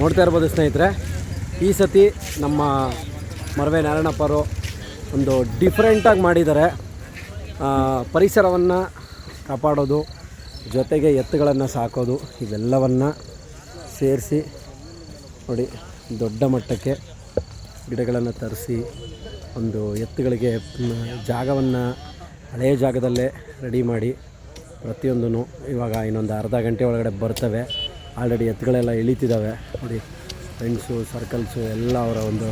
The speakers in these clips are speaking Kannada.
ನೋಡ್ತಾ ಇರ್ಬೋದು ಸ್ನೇಹಿತರೆ, ಈ ಸತಿ ನಮ್ಮ ಮರವೆ ನಾರಾಯಣಪ್ಪರು ಒಂದು ಡಿಫ್ರೆಂಟಾಗಿ ಮಾಡಿದ್ದಾರೆ. ಪರಿಸರವನ್ನು ಕಾಪಾಡೋದು, ಜೊತೆಗೆ ಎತ್ತುಗಳನ್ನು ಸಾಕೋದು, ಇವೆಲ್ಲವನ್ನು ಸೇರಿಸಿ ನೋಡಿ, ದೊಡ್ಡ ಮಟ್ಟಕ್ಕೆ ಗಿಡಗಳನ್ನು ತರಿಸಿ, ಒಂದು ಎತ್ತುಗಳಿಗೆ ಜಾಗವನ್ನು ಹಳೆಯ ಜಾಗದಲ್ಲೇ ರೆಡಿ ಮಾಡಿ ಪ್ರತಿಯೊಂದೂ ಇವಾಗ ಇನ್ನೊಂದು ಅರ್ಧ ಗಂಟೆ ಒಳಗಡೆ ಬರ್ತವೆ. ಆಲ್ರೆಡಿ ಎತ್ತುಗಳೆಲ್ಲ ಇಳಿತಿದ್ದಾವೆ. ನೋಡಿ ಫ್ರೆಂಡ್ಸು ಸರ್ಕಲ್ಸು ಎಲ್ಲ ಅವರ ಒಂದು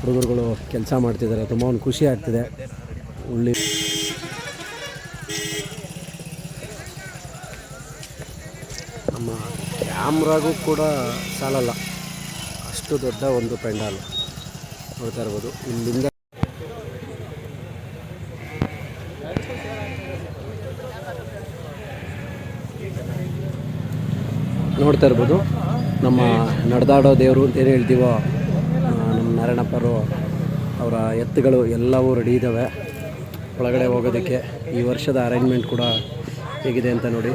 ಹುಡುಗರುಗಳು ಕೆಲಸ ಮಾಡ್ತಿದ್ದಾರೆ. ತುಂಬ ಒಂದು ಖುಷಿ ಆಗ್ತಿದೆ. ಉಳ್ಳಿ ನಮ್ಮ ಕ್ಯಾಮ್ರಾಗೂ ಕೂಡ ಸಾಲಲ್ಲ. ಅಷ್ಟು ದೊಡ್ಡ ಒಂದು ಪೆಂಡಾಲು ನೋಡ್ತಾ ಇರ್ಬೋದು. ಇಲ್ಲಿಂದ ನೋಡ್ತಾ ಇರ್ಬೋದು. ನಮ್ಮ ನಡೆದಾಡೋ ದೇವರು ಅಂತ ಏನು ಹೇಳ್ತೀವೋ ನಮ್ಮ ನಾರಾಯಣಪ್ಪರು, ಅವರ ಎತ್ತುಗಳು ಎಲ್ಲವೂ ರೆಡಿ ಇದ್ದಾವೆ ಒಳಗಡೆ ಹೋಗೋದಕ್ಕೆ ಈ ವರ್ಷದ ಅರೇಂಜ್ಮೆಂಟ್ ಕೂಡ ಹೇಗಿದೆ ಅಂತ ನೋಡಿ.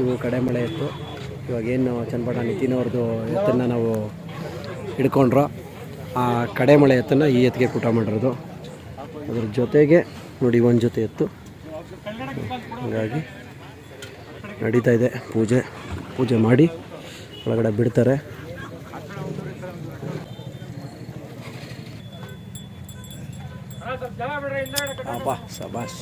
ಇವು ಕಡೆ ಮಳೆ ಎತ್ತು. ಇವಾಗ ಏನು ಚನ್ನಪಟ್ಟಣ ನಿತಿನ್ ಅವ್ರದ್ದು ಎತ್ತನ್ನು ನಾವು ಹಿಡ್ಕೊಂಡ್ರೋ. ಆ ಕಡೆ ಮಳೆ ಎತ್ತನ್ನು ಈ ಎತ್ತಿಗೆ ಕೂಟ ಮಾಡಿರೋದು. ಅದ್ರ ಜೊತೆಗೆ ನೋಡಿ ಒಂದು ಜೊತೆ ಎತ್ತು. ಹಾಗಾಗಿ ನಡೀತಾ ಇದೆ ಪೂಜೆ. ಪೂಜೆ ಮಾಡಿ ಒಳಗಡೆ ಬಿಡ್ತಾರೆ ಸಬಾಸ್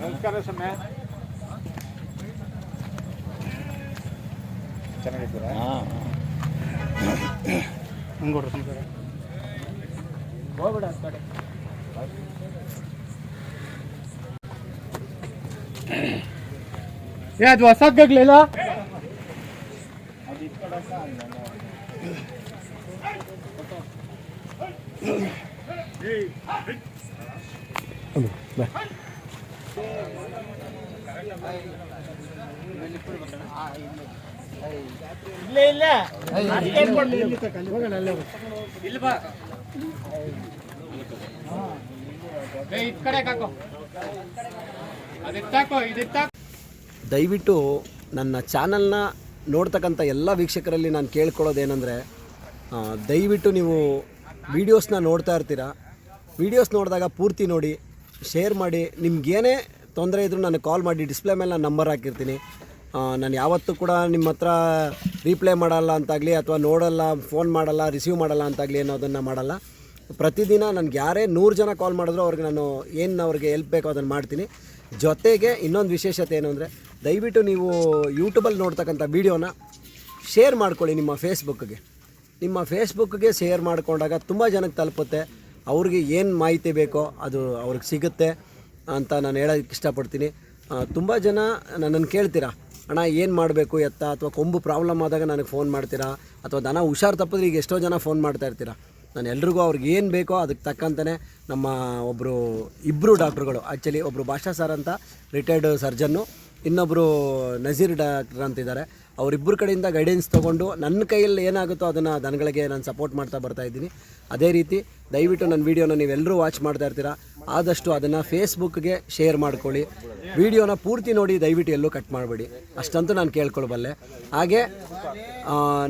ನಮಸ್ಕಾರ ಸಮಯ ಚೆನ್ನಾಗಿದ್ದೀರಾ ಹಂಗೋಡ್ರಿ ನಮಸ್ಕಾರ ಏ ಅದು ಇಲ್ಲ ಬಾ. ದಯವಿಟ್ಟು ನನ್ನ ಚಾನಲ್ನ ನೋಡ್ತಕ್ಕಂಥ ಎಲ್ಲ ವೀಕ್ಷಕರಲ್ಲಿ ನಾನು ಕೇಳ್ಕೊಳ್ಳೋದೇನೆಂದರೆ ದಯವಿಟ್ಟು ನೀವು ವೀಡಿಯೋಸ್ನ ನೋಡ್ತಾ ಇರ್ತೀರಾ? ವೀಡಿಯೋಸ್ ನೋಡಿದಾಗ ಪೂರ್ತಿ ನೋಡಿ, ಶೇರ್ ಮಾಡಿ, ನಿಮ್ಗೇನೇ ತೊಂದರೆ ಇದ್ದರೂ ನನಗೆ ಕಾಲ್ ಮಾಡಿ, ಡಿಸ್ಪ್ಲೇ ಮೇಲೆ ನಾನು ನಂಬರ್ ಹಾಕಿರ್ತೀನಿ. ನಾನು ಯಾವತ್ತೂ ಕೂಡ ನಿಮ್ಮ ಹತ್ರ ರೀಪ್ಲೈ ಮಾಡಲ್ಲ ಅಂತಾಗಲಿ ಅಥವಾ ನೋಡಲ್ಲ ಫೋನ್ ಮಾಡಲ್ಲ ರಿಸೀವ್ ಮಾಡಲ್ಲ ಅಂತಾಗಲಿ ಅನ್ನೋದನ್ನು ಮಾಡಲ್ಲ. ಪ್ರತಿದಿನ ನನಗೆ ಯಾರೇ ನೂರು ಜನ ಕಾಲ್ ಮಾಡಿದ್ರು ಅವ್ರಿಗೆ ನಾನು ಏನು ಅವ್ರಿಗೆ ಹೆಲ್ಪ್ ಬೇಕೋ ಅದನ್ನು ಮಾಡ್ತೀನಿ. ಜೊತೆಗೆ ಇನ್ನೊಂದು ವಿಶೇಷತೆ ಏನು ಅಂದರೆ, ದಯವಿಟ್ಟು ನೀವು ಯೂಟ್ಯೂಬಲ್ಲಿ ನೋಡ್ತಕ್ಕಂಥ ವೀಡಿಯೋನ ಶೇರ್ ಮಾಡ್ಕೊಳ್ಳಿ ನಿಮ್ಮ ಫೇಸ್ಬುಕ್ಗೆ ನಿಮ್ಮ ಫೇಸ್ಬುಕ್ಗೆ ಶೇರ್ ಮಾಡಿಕೊಂಡಾಗ ತುಂಬ ಜನಕ್ಕೆ ತಲುಪುತ್ತೆ. ಅವ್ರಿಗೆ ಏನು ಮಾಹಿತಿ ಬೇಕೋ ಅದು ಅವ್ರಿಗೆ ಸಿಗುತ್ತೆ ಅಂತ ನಾನು ಹೇಳೋಕ್ಕೆ ಇಷ್ಟಪಡ್ತೀನಿ. ತುಂಬ ಜನ ನನ್ನನ್ನು ಕೇಳ್ತೀರಾ, ಅಣ್ಣ, ಏನು ಮಾಡಬೇಕು, ಎತ್ತ? ಅಥವಾ ಕೊಂಬು ಪ್ರಾಬ್ಲಮ್ ಆದಾಗ ನನಗೆ ಫೋನ್ ಮಾಡ್ತೀರಾ? ಅಥವಾ ದನ ಹುಷಾರು ತಪ್ಪಿದ್ರೆ ಈಗ ಎಷ್ಟೋ ಜನ ಫೋನ್ ಮಾಡ್ತಾ ಇರ್ತೀರಾ? ನಾನು ಎಲ್ರಿಗೂ ಅವ್ರಿಗೆ ಏನು ಬೇಕೋ ಅದಕ್ಕೆ ತಕ್ಕಂತಲೇ ನಮ್ಮ ಒಬ್ಬರು ಇಬ್ಬರು ಡಾಕ್ಟ್ರುಗಳು. ಆ್ಯಕ್ಚುಲಿ ಒಬ್ಬರು ಭಾಷಾ ಸರ್ ಅಂತ ರಿಟೈರ್ಡ್ ಸರ್ಜನ್ನು ಇನ್ನೊಬ್ಬರು ನಜೀರ್ ಡಾಕ್ಟ್ರ್ ಅಂತಿದ್ದಾರೆ ಅವರಿಬ್ಬರ ಕಡೆಯಿಂದ ಗೈಡೆನ್ಸ್ ತೊಗೊಂಡು ನನ್ನ ಕೈಯಲ್ಲಿ ಏನಾಗುತ್ತೋ ಅದನ್ನು ದನಗಳಿಗೆ ನಾನು ಸಪೋರ್ಟ್ ಮಾಡ್ತಾ ಬರ್ತಾ ಇದ್ದೀನಿ. ಅದೇ ರೀತಿ ದಯವಿಟ್ಟು ನನ್ನ ವೀಡಿಯೋನ ನೀವೆಲ್ಲರೂ ವಾಚ್ ಮಾಡ್ತಾ ಇರ್ತೀರಾ. ಆದಷ್ಟು ಅದನ್ನು ಫೇಸ್ಬುಕ್ಗೆ ಶೇರ್ ಮಾಡ್ಕೊಳ್ಳಿ. ವೀಡಿಯೋನ ಪೂರ್ತಿ ನೋಡಿ ದಯವಿಟ್ಟು ಎಲ್ಲೂ ಕಟ್ ಮಾಡಬೇಡಿ. ಅಷ್ಟಂತೂ ನಾನು ಕೇಳ್ಕೊಳ್ಬಲ್ಲೆ. ಹಾಗೆ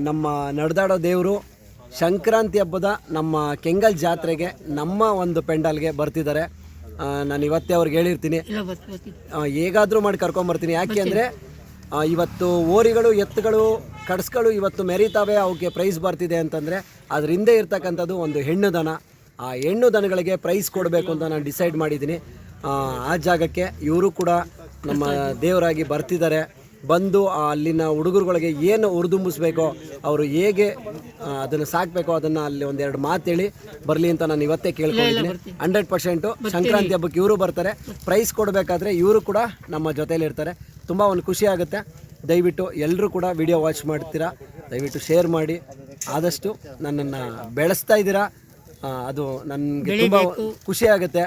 ನಮ್ಮ ನಡೆದಾಡೋ ದೇವರು ಸಂಕ್ರಾಂತಿ ಹಬ್ಬದ ನಮ್ಮ ಕೆಂಗಲ್ ಜಾತ್ರೆಗೆ ನಮ್ಮ ಒಂದು ಪೆಂಡಲ್ಗೆ ಬರ್ತಿದ್ದಾರೆ. ನಾನು ಇವತ್ತೇ ಅವ್ರಿಗೆ ಹೇಳಿರ್ತೀನಿ. ಹೇಗಾದರೂ ಮಾಡಿ ಕರ್ಕೊಂಬರ್ತೀನಿ ಯಾಕೆ ಅಂದರೆ ಇವತ್ತು ಓರಿಗಳು ಎತ್ತುಗಳು ಕಡ್ಸ್ಗಳು ಇವತ್ತು ಮೆರೀತಾವೆ ಅವಕ್ಕೆ ಪ್ರೈಸ್ ಬರ್ತಿದೆ ಅಂತಂದರೆ ಅದ್ರ ಹಿಂದೆ ಇರ್ತಕ್ಕಂಥದ್ದು ಒಂದು ಹೆಣ್ಣು ದನ. ಆ ಹೆಣ್ಣು ದನಗಳಿಗೆ ಪ್ರೈಸ್ ಕೊಡಬೇಕು ಅಂತ ನಾನು ಡಿಸೈಡ್ ಮಾಡಿದ್ದೀನಿ. ಆ, ಆ ಜಾಗಕ್ಕೆ ಇವರು ಕೂಡ ನಮ್ಮ ದೇವರಾಗಿ ಬರ್ತಿದ್ದಾರೆ. ಬಂದು ಅಲ್ಲಿನ ಹುಡುಗರುಗಳಿಗೆ ಏನು ಹುರಿದುಂಬಿಸ್ಬೇಕೋ ಅವರು ಹೇಗೆ ಅದನ್ನು ಸಾಕಬೇಕೋ ಅದನ್ನು ಅಲ್ಲಿ ಒಂದೆರಡು ಮಾತೇಳಿ ಬರಲಿ ಅಂತ ನಾನು ಇವತ್ತೇ ಕೇಳ್ಕೊಂಡಿದ್ದೀನಿ. ಹಂಡ್ರೆಡ್ ಪರ್ಸೆಂಟು ಸಂಕ್ರಾಂತಿ ಹಬ್ಬಕ್ಕೆ ಇವರು ಬರ್ತಾರೆ. ಪ್ರೈಸ್ ಕೊಡಬೇಕಾದ್ರೆ ಇವರು ಕೂಡ ನಮ್ಮ ಜೊತೇಲಿ ಇರ್ತಾರೆ. ತುಂಬ ಒಂದು ಖುಷಿ ಆಗುತ್ತೆ. ದಯವಿಟ್ಟು ಎಲ್ಲರೂ ಕೂಡ ವಿಡಿಯೋ ವಾಚ್ ಮಾಡ್ತೀರಾ? ದಯವಿಟ್ಟು ಶೇರ್ ಮಾಡಿ. ಆದಷ್ಟು ನನ್ನನ್ನು ಬೆಳೆಸ್ತಾ ಇದ್ದೀರಾ? ಅದು ನನಗೆ ತುಂಬ ಖುಷಿ ಆಗುತ್ತೆ.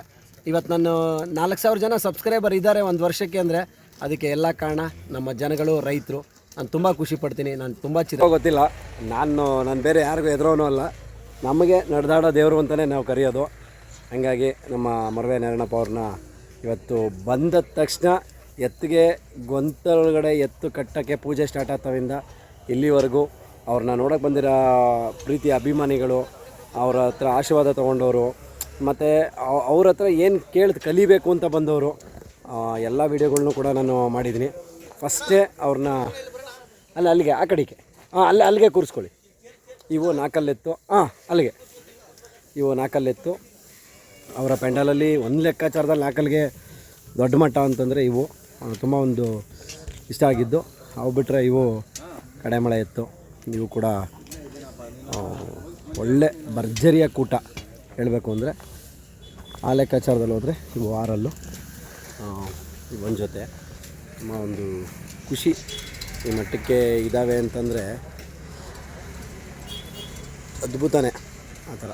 ಇವತ್ತು ನಾನು ನಾಲ್ಕು ಸಾವಿರ ಜನ ಸಬ್ಸ್ಕ್ರೈಬರ್ ಇದ್ದಾರೆ ಒಂದು ವರ್ಷಕ್ಕೆ ಅಂದರೆ ಅದಕ್ಕೆ ಎಲ್ಲ ಕಾರಣ ನಮ್ಮ ಜನಗಳು, ರೈತರು. ನಾನು ತುಂಬ ಖುಷಿ ಪಡ್ತೀನಿ. ನಾನು ತುಂಬ ಚಿತ್ರ ಗೊತ್ತಿಲ್ಲ. ನಾನು ನಾನು ಬೇರೆ ಯಾರಿಗೂ ಎದುರೋನೂ ಅಲ್ಲ. ನಮಗೆ ನಡೆದಾಡೋ ದೇವರು ಅಂತಲೇ ನಾವು ಕರೆಯೋದು. ಹಾಗಾಗಿ ನಮ್ಮ ಮರವೆ ನಾರಾಯಣಪ್ಪ ಅವ್ರನ್ನ ಇವತ್ತು ಬಂದ ತಕ್ಷಣ ಎತ್ತಿಗೆ ಗೊಂತಲೊಳಗಡೆ ಎತ್ತು ಕಟ್ಟೋಕ್ಕೆ ಪೂಜೆ ಸ್ಟಾರ್ಟ್ ಆಗ್ತಾವಿಂದ ಇಲ್ಲಿವರೆಗೂ ಅವ್ರನ್ನ ನೋಡೋಕೆ ಬಂದಿರೋ ಪ್ರೀತಿ, ಅಭಿಮಾನಿಗಳು, ಅವ್ರ ಹತ್ರ ಆಶೀರ್ವಾದ ತೊಗೊಂಡವರು, ಮತ್ತು ಅವ್ರ ಹತ್ರ ಏನು ಕೇಳಿ ಕಲಿಬೇಕು ಅಂತ ಬಂದವರು ಎಲ್ಲ ವೀಡಿಯೋಗಳ್ನೂ ಕೂಡ ನಾನು ಮಾಡಿದ್ದೀನಿ. ಫಸ್ಟೇ ಅವ್ರನ್ನ ಅಲ್ಲ, ಅಲ್ಲಿಗೆ, ಆ ಕಡೆಗೆ. ಹಾಂ ಅಲ್ಲೇ, ಅಲ್ಲಿಗೆ ಕೂರಿಸ್ಕೊಳ್ಳಿ. ಇವು ನಾಲ್ಕಲ್ಲೆತ್ತು ಹಾಂ ಅಲ್ಲಿಗೆ. ಇವು ನಾಲ್ಕಲ್ಲೆತ್ತು ಅವರ ಪೆಂಡಲಲ್ಲಿ ಒಂದು ಲೆಕ್ಕಾಚಾರದಲ್ಲಿ ನಾಲ್ಕಲ್ಲಿಗೆ ದೊಡ್ಡ ಮಟ್ಟ ಅಂತಂದರೆ ಇವು. ತುಂಬ ಒಂದು ಇಷ್ಟ ಆಗಿದ್ದು. ಅವು ಬಿಟ್ಟರೆ ಇವು ಕಡೆಮಳೆ ಎತ್ತು. ಇವು ಕೂಡ ಒಳ್ಳೆ ಭರ್ಜರಿಯ ಕೂಟ ಹೇಳಬೇಕು ಅಂದರೆ, ಆ ಲೆಕ್ಕಾಚಾರದಲ್ಲಿ ಹೋದರೆ ಇವು ಆರಲ್ಲು. ಒಂದು ಜೊತೆ. ತುಂಬ ಒಂದು ಖುಷಿ. ಈ ಮಟ್ಟಕ್ಕೆ ಇದ್ದಾವೆ ಅಂತಂದರೆ ಅದ್ಭುತನೇ ಆ ಥರ.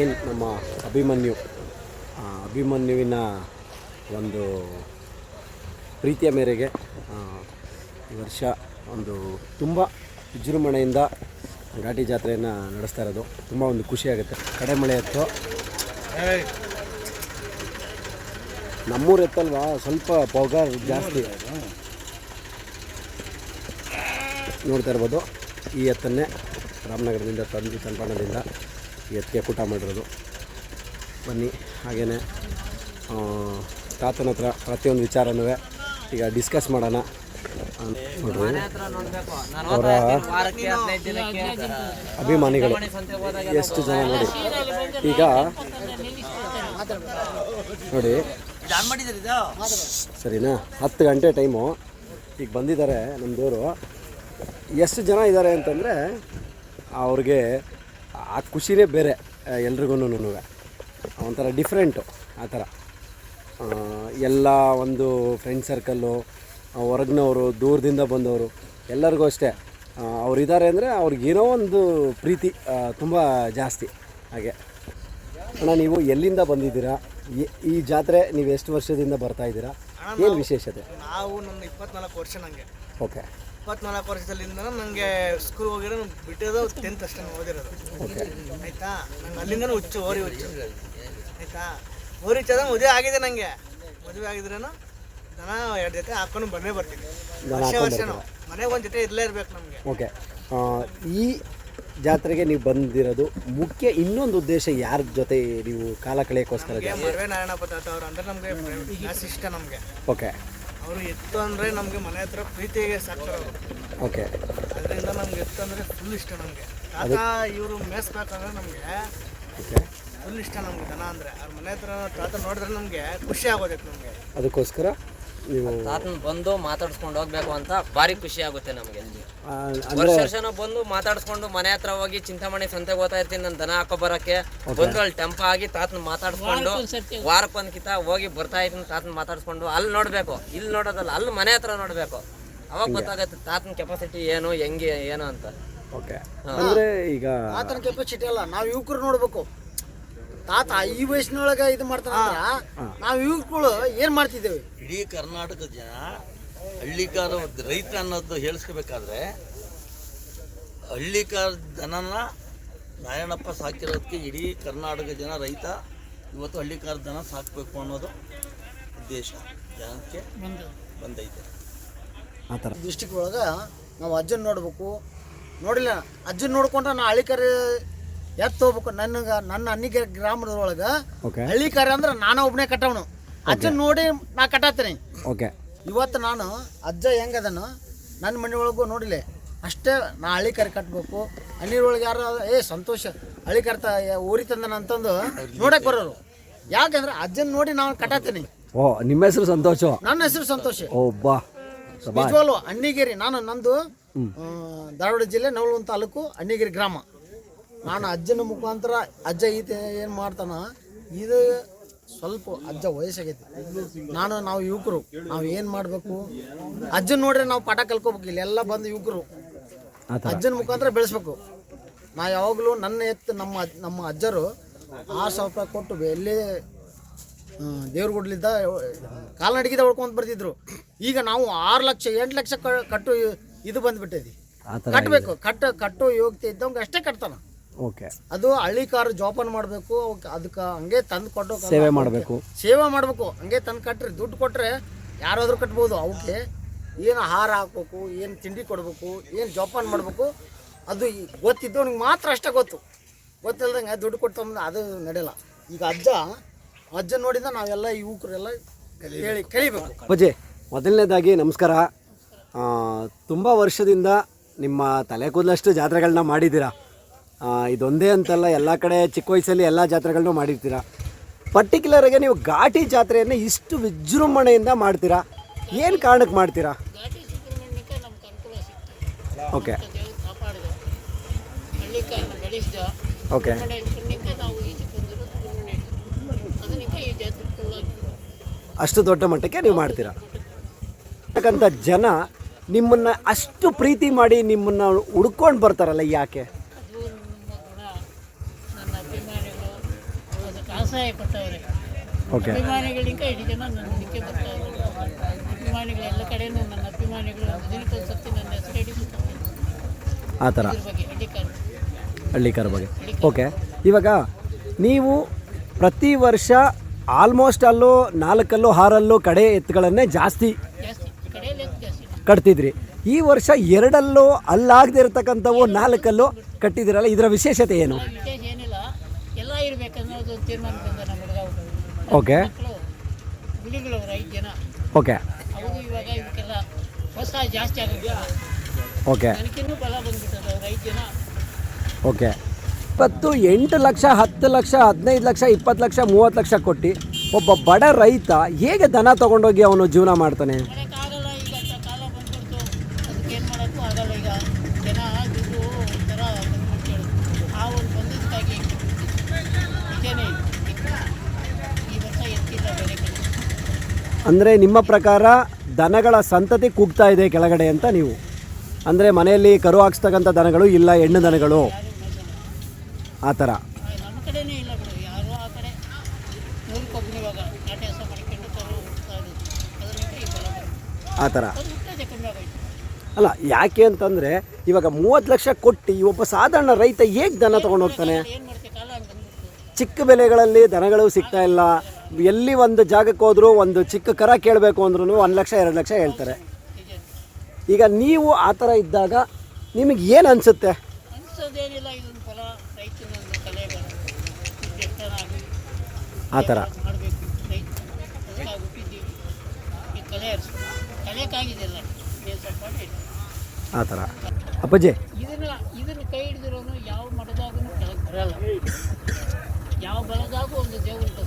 ಏನು ನಮ್ಮ ಅಭಿಮನ್ಯು? ಅಭಿಮನ್ಯುವಿನ ಒಂದು ಪ್ರೀತಿಯ ಮೇರೆಗೆ ಈ ವರ್ಷ ಒಂದು ತುಂಬ ವಿಜೃಂಭಣೆಯಿಂದ ಘಾಟಿ ಜಾತ್ರೆಯನ್ನು ನಡೆಸ್ತಾ ಇರೋದು. ತುಂಬ ಒಂದು ಖುಷಿಯಾಗುತ್ತೆ ಕಡೆ ಮಳೆ ಎತ್ತು. ನಮ್ಮೂರು ಎತ್ತಲ್ವಾ? ಸ್ವಲ್ಪ ಪೊಗಾರ್ ಜಾಸ್ತಿ. ನೋಡ್ತಾ ಇರ್ಬೋದು, ಈ ಎತ್ತನ್ನೇ ರಾಮನಗರದಿಂದ ತಂದು ಈ ಎತ್ತಿಗೆ ಕೂಟ ಮಾಡಿರೋದು. ಬನ್ನಿ ಹಾಗೆಯೇ ತಾತನ ಹತ್ರ ಪ್ರತಿಯೊಂದು ವಿಚಾರನೂ ಈಗ ಡಿಸ್ಕಸ್ ಮಾಡೋಣ ನೋಡ್ರಿ. ಅವರ ಅಭಿಮಾನಿಗಳು. ಎಷ್ಟು ಜನ ನೋಡಿ. ಈಗ, ನೋಡಿ ಸರಿನಾ? ಹತ್ತು ಗಂಟೆ ಟೈಮು. ಈಗ ಬಂದಿದ್ದಾರೆ ನಮ್ಮ ದೇವರು. ಎಷ್ಟು ಜನ ಇದ್ದಾರೆ ಅಂತಂದರೆ ಅವ್ರಿಗೆ ಆ ಖುಷಿನೇ ಬೇರೆ ಎಲ್ರಿಗೂ ಒಂಥರ ಡಿಫ್ರೆಂಟು ಆ ಥರ. ಎಲ್ಲ ಒಂದು ಫ್ರೆಂಡ್ ಸರ್ಕಲ್ಲು ಹೊರಗಿನವರು, ದೂರದಿಂದ ಬಂದವರು, ಎಲ್ಲರಿಗೂ ಅಷ್ಟೇ. ಅವರಿದ್ದಾರೆ ಅಂದರೆ ಅವ್ರಿಗೇನೋ ಒಂದು ಪ್ರೀತಿ ತುಂಬ ಜಾಸ್ತಿ. ಹಾಗೆ. ಅಣ್ಣ, ನೀವು ಎಲ್ಲಿಂದ ಬಂದಿದ್ದೀರಾ? ಈ- ಜಾತ್ರೆ ನೀವು ಎಷ್ಟು ವರ್ಷದಿಂದ ಬರ್ತಾ ಇದ್ದೀರಾ? ಏನು ವಿಶೇಷತೆ? ನಾವು ನಮ್ಮ ಇಪ್ಪತ್ನಾಲ್ಕು ವರ್ಷ ನನಗೆ ಓಕೆ. ಇಪ್ಪತ್ನಾಲ್ಕು ವರ್ಷದಲ್ಲಿಂದ ನನಗೆ ಸ್ಕೂಲ್ ಹೋಗಿರೋ ಬಿಟ್ಟಿರೋದು ಟೆಂತ್ ಅಷ್ಟೇ ನಾನು ಓದಿರೋದು. ಆಯ್ತಾ? ನಂಗೆ ಅಲ್ಲಿಂದನೂ ಹುಚ್ಚು ಓರಿ ಹುಚ್ಚು. ಆಯ್ತಾ? ಓರಿ ಚದ ಮದುವೆ ಆಗಿದೆ ನನಗೆ ಮದುವೆ ಆಗಿದ್ರೇನು ದನ ಎರಡು ಜೊತೆ ಹಾಕೊಂಡು ಬಂದೇ ಬರ್ತೀನಿ. ವರ್ಷ ವರ್ಷನೂ. ಮನೆಗೆ ಒಂದು ಜೊತೆ ಇರಲೇ ಇರ್ಬೇಕು ನಮಗೆ. ಓಕೆ. ಈ ಜಾತ್ರೆಗೆ ನೀವು ಬಂದಿರೋದು. ಮುಖ್ಯ ಇನ್ನೊಂದು ಉದ್ದೇಶ ಯಾರ ಜೊತೆ ನೀವು ಕಾಲ ಕಳೆಯೋಕ್ಕೋಸ್ಕರ ಮದುವೆ ನಾರಾಯಣಪ್ಪ ತಾತ ಅವ್ರು ಅಂದ್ರೆ ನಮಗೆ ಇಷ್ಟ ನಮಗೆ. ಓಕೆ ಅವರು ಎತ್ತು ಅಂದರೆ ನಮಗೆ ಮನೆ ಹತ್ರ ಪ್ರೀತಿಗೆ ಸಾಕ್ತಾರೆ ಓಕೆ ಅದರಿಂದ ನಮ್ಗೆ ಎತ್ತು ಅಂದರೆ ಫುಲ್ ಇಷ್ಟ ನಮಗೆ. ತಾತ ಇವರು ಮೇಯಿಸ್ಬೇಕಂದ್ರೆ ನಮಗೆ. ಓಕೆ ಫುಲ್ ಇಷ್ಟ ನಮ್ಗೆ ದನ ಅಂದರೆ. ಅವ್ರ ಮನೆ ಹತ್ರ ತಾತ ನೋಡಿದ್ರೆ ನಮಗೆ ಖುಷಿ ಆಗೋದೈತೆ ನಮಗೆ. ಅದಕ್ಕೋಸ್ಕರ? ನೀವು ತಾತನ್ ಬಂದು ಮಾತಾಡ್ಸ್ಕೊಂಡು ಹೋಗ್ಬೇಕು ಅಂತ ಭಾರಿ ಖುಷಿ ಆಗುತ್ತೆ ನಮಗೆ. ಆ, ವರ್ಷ ವರ್ಷನ ಬಂದು ಮಾತಾಡ್ಸ್ಕೊಂಡು ಮನೆ ಹತ್ರ ಹೋಗಿ ಚಿಂತಾಮಣಿ ಸಂತೆಗೆ ಹೋಗ್ತಾ ಇರ್ತೀನಿ ನನ್ನ ದನ ಹಾಕೋ ಬರಕ್ಕೆ. ಬಂದು ಅಲ್ಲಿ ಟೆಂಪ ಆಗಿ ತಾತನ ಮಾತಾಡ್ಸ್ಕೊಂಡು ವಾರಕ್ಕೊಂದ್ ಕಿತ ಹೋಗಿ. ಬರ್ತಾ ಇದ್ದೀನಿ ತಾತನ ಮಾತಾಡ್ಸ್ಕೊಂಡು. ಅಲ್ಲಿ ನೋಡ್ಬೇಕು. ಇಲ್ಲಿ ನೋಡೋದಲ್ಲ ಅಲ್ಲಿ ಮನೆ ಹತ್ರ ನೋಡ್ಬೇಕು. ಅವಾಗ ಗೊತ್ತಾಗತ್ತೆ ತಾತನ ಕೆಪಾಸಿಟಿ ಏನು ಹೆಂಗೆ ಏನು ಅಂತ. ಓಕೆ ಅಂದ್ರೆ ಈಗ ಆತನ ಕೆಪಾಸಿಟಿ ಅಲ್ಲ ನಾವು ಯುವಕರು ನೋಡ್ಬೇಕು. ತಾತ ಈ ವಯಸ್ಸಿನೊಳಗೆ ಇದು ಮಾಡ್ತಾರ ನಾವು ಯುವಕಗಳು ಏನ್ ಮಾಡ್ತಿದ್ದೇವೆ? ಇಡೀ ಕರ್ನಾಟಕದ ಜನ ಹಳ್ಳಿಕಾರ ರೈತ ಅನ್ನೋದು ಹೇಳಿಸ್ಕೋಬೇಕಾದ್ರೆ ಹಳ್ಳಿಕಾರ ದನನ ನಾರಾಯಣಪ್ಪ ಸಾಕಿರೋದಕ್ಕೆ ಇಡೀ ಕರ್ನಾಟಕ ಜನ ರೈತ ಇವತ್ತು ಹಳ್ಳಿಕಾರ ದನ ಸಾಕಬೇಕು ಅನ್ನೋದು ಉದ್ದೇಶ. ಜನಕ್ಕೆ ಬಂದೈತೆ. ಡಿಸ್ಟಿಕ್ ಒಳಗೆ ನಾವು ಅಜ್ಜನ ನೋಡ್ಬೇಕು. ನೋಡಿಲ್ಲ ಅಜ್ಜನ ನೋಡ್ಕೊಂಡ್ರೆ ನಾ ಹಳ್ಳಿಕರ ಎತ್ತು ಹೋಗ್ಬೇಕು. ನನಗೆ ನನ್ನ ಅನ್ನಿಗೆ ಗ್ರಾಮದೊಳಗೆ ಓಕೆ ಹಳ್ಳಿಕಾರ ಅಂದ್ರೆ ನಾನು ಒಬ್ಬನೇ ಕಟ್ಟವನು. ಅಜ್ಜನ್ ನೋಡಿ ನಾ ಕಟ್ಟಾತೀನಿ ಓಕೆ ಇವತ್ತು ನಾನು ಅಜ್ಜ ಹೆಂಗದನು ನನ್ನ ಮನೆ ಒಳಗೂ ನೋಡಿಲ್ಲ ಅಷ್ಟೇ ನಾ ಹಳ್ಳಿ ಕರಿ ಕಟ್ಟಬೇಕು ಹಳ್ಳಿಯೊಳಗೆ ಯಾರು ಏ ಸಂತೋಷ ಹಳ್ಳಿ ಕರ್ತ ಊರಿ ತಂದನ ಅಂತಂದು ನೋಡಕ್ ಬರೋರು. ಯಾಕಂದ್ರೆ ಅಜ್ಜನ್ ನೋಡಿ ನಾನು ಕಟ್ಟಾತೀನಿ ಓ ನಿಮ್ಮ ಹೆಸರು ಸಂತೋಷ? ನನ್ನ ಹೆಸರು ಸಂತೋಷ. ಓ ಬಾ. ನಿಜವಾಗ್ಲು ಅಣ್ಣಿಗೇರಿ. ನಾನು ನಂದು ಧಾರವಾಡ ಜಿಲ್ಲೆ ನವಲಗುಂದ ತಾಲೂಕು ಅಣ್ಣಿಗೇರಿ ಗ್ರಾಮ. ನಾನು ಅಜ್ಜನ ಮುಖಾಂತರ ಅಜ್ಜ ಈತ ಏನು ಮಾಡ್ತಾನ? ಇದು ಸ್ವಲ್ಪ ಅಜ್ಜ ವಯಸ್ಸಾಗೈತಿ. ನಾನು ನಾವು ಯುವಕರು ನಾವು ಏನು ಮಾಡಬೇಕು? ಅಜ್ಜನ ನೋಡ್ರೆ ನಾವು ಪಾಠ ಕಲ್ಕೋಬೇಕು ಇಲ್ಲೆಲ್ಲ ಬಂದು ಯುವಕರು. ಅಜ್ಜನ ಮುಖಾಂತರ ಬೆಳೆಸ್ಬೇಕು. ನಾ ಯಾವಾಗಲೂ ನನ್ನ ಎತ್ತು ನಮ್ಮ ನಮ್ಮ ಅಜ್ಜರು ಆ ಸಾವಿರ ರೂಪಾಯಿ ಕೊಟ್ಟು ಎಲ್ಲಿ ದೇವ್ರಗುಡ್ಲಿದ್ದ ಕಾಲ್ನಡಿಗೆದ ಹೊಡ್ಕೊಂತ ಬರ್ತಿದ್ರು. ಈಗ ನಾವು ಆರು ಲಕ್ಷ ಎಂಟು ಲಕ್ಷ ಕಟ್ಟು ಇದು ಬಂದ್ಬಿಟ್ಟೈತಿ ಕಟ್ಟಬೇಕು ಕಟ್ಟ ಕಟ್ಟೋ ಯೋಗ್ಯತೆ ಇದ್ದವಂಗೆ ಅಷ್ಟೇ ಕಟ್ತಾನ. ಓಕೆ ಅದು ಹಳ್ಳಿ ಕಾರ್ ಜೋಪಾನ ಮಾಡಬೇಕು ಅದಕ್ಕೆ ಹಂಗೆ ತಂದು ಕೊಟ್ಟು ಸೇವೆ ಮಾಡಬೇಕು. ಸೇವೆ ಮಾಡಬೇಕು ಹಂಗೆ ತಂದು ಕಟ್ಟ್ರಿ ದುಡ್ಡು ಕೊಟ್ಟರೆ ಯಾರಾದರೂ ಕಟ್ಬೋದು ಅವಕ್ಕೆ ಏನು ಆಹಾರ ಹಾಕ್ಬೇಕು ಏನು ತಿಂಡಿ ಕೊಡಬೇಕು ಏನು ಜೋಪಾನ ಮಾಡಬೇಕು ಅದು ಗೊತ್ತಿದ್ದು ಗೊತ್ತಿದ್ದವನಿಗೆ ಮಾತ್ರ ಅಷ್ಟೇ ಗೊತ್ತು. ಗೊತ್ತಿಲ್ದಂಗೆ ದುಡ್ಡು ಕೊಟ್ಟು ಅದು ನಡೆಯಲ್ಲ ಈಗ ಅಜ್ಜ ಅಜ್ಜ ನೋಡಿದ ನಾವೆಲ್ಲ ಯುವಕರೆಲ್ಲ ಹೇಳಿ ಕಲಿಬೇಕು ಅಜ್ಜೆ ಮೊದಲನೇದಾಗಿ ನಮಸ್ಕಾರ. ತುಂಬ ವರ್ಷದಿಂದ ನಿಮ್ಮ ತಲೆ ಕೂದಲಷ್ಟು ಜಾತ್ರೆಗಳನ್ನ ಮಾಡಿದ್ದೀರಾ? ಇದೊಂದೇ ಅಂತಲ್ಲ, ಎಲ್ಲ ಕಡೆ ಚಿಕ್ಕ ವಯಸ್ಸಲ್ಲಿ ಎಲ್ಲ ಜಾತ್ರೆಗಳನ್ನೂ ಪರ್ಟಿಕ್ಯುಲರ್ ಪರ್ಟಿಕ್ಯುಲರಾಗಿ ನೀವು ಘಾಟಿ ಜಾತ್ರೆಯನ್ನು ಇಷ್ಟು ವಿಜೃಂಭಣೆಯಿಂದ ಮಾಡ್ತೀರಾ? ಏನು ಕಾರಣಕ್ಕೆ ಮಾಡ್ತೀರಾ? ಓಕೆ ಓಕೆ ಅಷ್ಟು ದೊಡ್ಡ ಮಟ್ಟಕ್ಕೆ ನೀವು ಮಾಡ್ತೀರಾ? ಯಾಕಂತ ಜನ ನಿಮ್ಮನ್ನು ಅಷ್ಟು ಪ್ರೀತಿ ಮಾಡಿ ನಿಮ್ಮನ್ನು ಹುಡ್ಕೊಂಡು ಬರ್ತಾರಲ್ಲ ಯಾಕೆ ಅದು ನಿಮ್ಮ ಗುಣ ನನ್ನ ಅಭಿಮಾನಿಗಳು ಆಸಹಾಯ ಕೊಟ್ಟವ್ರೆ ಓಕೆ ಅಭಿಮಾನಿಗಳಿಂದ ಇಡೀ ಜನ ನನ್ನ ಇದಕ್ಕೆ ಬರ್ತಾ ಇದ್ದಾರೆ. ಅಭಿಮಾನಿಗಳು ಎಲ್ಲ ಕಡೆಯೂ ನನ್ನ ಅಭಿಮಾನಿಗಳು ದಿನಕ್ಕೊಂದು ಸತಿ ನನ್ನ ಹೆಸರು ಹಿಡಿದುತ್ತಾರೆ ಆ ಥರ ಇದ್ರ ಬಗ್ಗೆ ಹಳ್ಳಿಕಾರ ಹಳ್ಳಿಕಾರ ಬಗ್ಗೆ. ಓಕೆ ಇವಾಗ ನೀವು ಪ್ರತಿ ವರ್ಷ ಆಲ್ಮೋಸ್ಟ್ ಅಲ್ಲೂ ನಾಲ್ಕಲ್ಲೂ ಆರಲ್ಲೂ ಕಡೆ ಎತ್ತುಗಳನ್ನೇ ಜಾಸ್ತಿ ಜಾಸ್ತಿ ಕಡೆಯಲ್ಲಿ ಜಾಸ್ತಿ. ಕಟ್ತಿದ್ರಿ. ಈ ವರ್ಷ ಎರಡಲ್ಲೂ ಅಲ್ಲಾಗದೇ ಇರತಕ್ಕಂಥವು ನಾಲ್ಕಲ್ಲೂ ಕಟ್ಟಿದಿರಲ್ಲ ಇದರ ವಿಶೇಷತೆ ಏನು? ಇರ್ಬೇಕನ್ನೋದು ತೀರ್ಮಾನ ಬಂದ ನಮ್ಮ ಹುಡುಗ ಓಕೆ ಮಕ್ಕಳು ಹುಲಿಗಳವ್ರು ಐದು ಜನ ಓಕೆ ಅವರು ಇವಾಗ ಇವಕ್ಕೆಲ್ಲ ಹೊಸ ಜಾಸ್ತಿ ಆಗುತ್ತೆ ಓಕೆ ನನಗಿನ್ನೂ ಬಲ ಬಂದ್ಬಿಟ್ಟದ ಅವ್ರು ಐದು ಜನ ಓಕೆ ಇವತ್ತು ಎಂಟು ಲಕ್ಷ ಹತ್ತು ಲಕ್ಷ ಹದಿನೈದು ಲಕ್ಷ ಇಪ್ಪತ್ತು ಲಕ್ಷ ಮೂವತ್ತು ಲಕ್ಷ ಕೊಟ್ಟು ಒಬ್ಬ ಬಡ ರೈತ ಹೇಗೆ ದನ ತಗೊಂಡೋಗಿ ಅವನು ಜೀವನ ಮಾಡ್ತಾನೆ ಮಾಡೋಕ್ಕಾಗಲ್ಲ ಈಗ ಅಂತ ಕಾಲ ಬಂದ್ಬಿಡ್ತು ಅದಕ್ಕೆ ಏನು ಮಾಡೋಕ್ಕೂ ಆಗಲ್ಲ ಈಗ ಜನ ದುಡ್ಡು ಒಂಥರ ಬಂದ್ಬಿಟ್ಟು ಆ ಒಂದು ಬಂದಿದ್ದಕ್ಕಾಗಿ ನಿಜನೇ ಈ ವರ್ಷ ಎತ್ತಿಲ್ಲ ಬೇರೆ ಕಡೆ ಅಂದರೆ ನಿಮ್ಮ ಪ್ರಕಾರ ದನಗಳ ಸಂತತಿ ಕುಗ್ತಾ ಇದೆ ಕೆಳಗಡೆ ಅಂತ ನೀವು? ಅಂದರೆ ಮನೆಯಲ್ಲಿ ಕರು ಹಾಕ್ಸ್ತಕ್ಕಂಥ ದನಗಳು ಇಲ್ಲ, ಹೆಣ್ಣು ದನಗಳು? ಆ ಥರ ಆ. ಥರ ಅಲ್ಲ, ಯಾಕೆ ಅಂತಂದರೆ ಇವಾಗ ಮೂವತ್ತು ಲಕ್ಷ ಕೊಟ್ಟು ಒಬ್ಬ ಸಾಧಾರಣ ರೈತ ಹೇಗೆ ದನ ತೊಗೊಂಡು ಹೋಗ್ತಾನೆ? ಚಿಕ್ಕ ಬೆಲೆಗಳಲ್ಲಿ ದನಗಳು ಸಿಗ್ತಾ ಇಲ್ಲ. ಎಲ್ಲಿ ಒಂದು ಜಾಗಕ್ಕೆ ಹೋದರೂ ಒಂದು ಚಿಕ್ಕ ಕರ ಕೇಳಬೇಕು ಅಂದ್ರೂ ಒಂದು ಲಕ್ಷ ಎರಡು ಲಕ್ಷ ಹೇಳ್ತಾರೆ. ಈಗ ನೀವು ಆ ಥರ ಇದ್ದಾಗ ನಿಮಗೆ ಏನು ಅನಿಸುತ್ತೆ? ಆ ಥರ. ಆ ಥರ. ಅಪ್ಪಾಜಿ? ಇದನ್ನ ಇದನ್ನ ಕೈ ಹಿಡಿದಿರೋನು ಯಾವ ಮಠದಾಗೂ ಕೆಳಗೆ ಬರಲ್ಲ. ಯಾವ ಬಲದಾಗೂ ಒಂದು ದೇವರು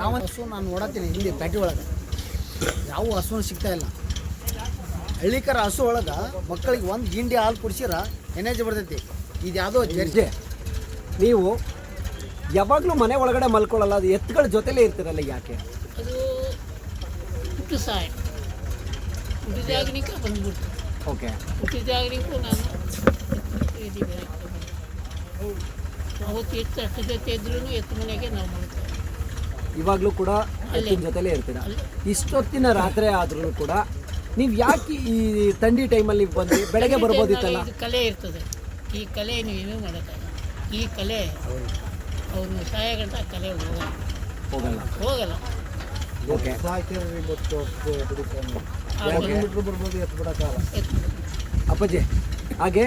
ನಾವು ಹಸು ನಾನು ನೋಡತ್ತೀನಿ ಇಲ್ಲಿ ಪ್ಯಾಟಿ ಒಳಗೆ. ಯಾವ ಹಸು ಸಿಗ್ತಾ ಇಲ್ಲ. ಹಳ್ಳಿಕರ ಹಸು ಒಳಗೆ ಮಕ್ಕಳಿಗೆ ಒಂದು ಗಿಂಡಿ ಹಾಲು ಕುಡಿಸಿರ ಎನರ್ಜಿ ಬರ್ತೈತಿ. ಇದು ಯಾವುದೋ ಜರ್ಜೆ ನೀವು ಯಾವಾಗಲೂ ಮನೆ ಒಳಗಡೆ ಮಲ್ಕೊಳ್ಳಲ್ಲ ಅದು ಎತ್ತುಗಳ ಜೊತೆಲೇ ಇರ್ತಿರಲ್ಲ ಯಾಕೆ? ಅದು ಹುಟ್ಟು ಸಹಾಯ. ಹುಟ್ಟಿದಾಗನಿಕ ಬಂದ್ಬಿಡ್ತು. ಓಕೆ. ಹುಟ್ಟಿದಾಗನಿಗೂ ನಾನು ಅವತ್ತು ಎಷ್ಟು ಅಷ್ಟು ಜೊತೆ ಇದ್ರೂ ಎತ್ತು ಮನೆಗೆ ನಾವು ಮಾಡ್ತೇವೆ. ಇವಾಗಲೂ ಕೂಡ ಎತ್ತಿನ ಜೊತೆಲೇ ಇರ್ತೀರ? ಇಷ್ಟೊತ್ತಿನ ರಾತ್ರಿ ಆದ್ರೂ ಕೂಡ ನೀವು ಯಾಕೆ ಈ ಥಂಡಿ ಟೈಮಲ್ಲಿ ಬಂದು ಬೆಳಗ್ಗೆ ಬರ್ಬೋದಿತ್ತಲ್ಲ? ಇದು ಕಲೆ ಇರ್ತದೆ. ಈ ಕಲೆ ನೀವೇನು ಮಾಡೋಕ್ಕಾಗಲ್ಲ. ಈ ಕಲೆ ಅವನು ಸಹಾಯ ಗಂಟ ಕಲೆ ಹೋಗಲ್ಲ. ಹೋಗಲ್ಲ. ಹೋಗಲ್ಲ. ಓಕೆ. ಎತ್ತು ಅಪ್ಪಾಜಿ ಹಾಗೆ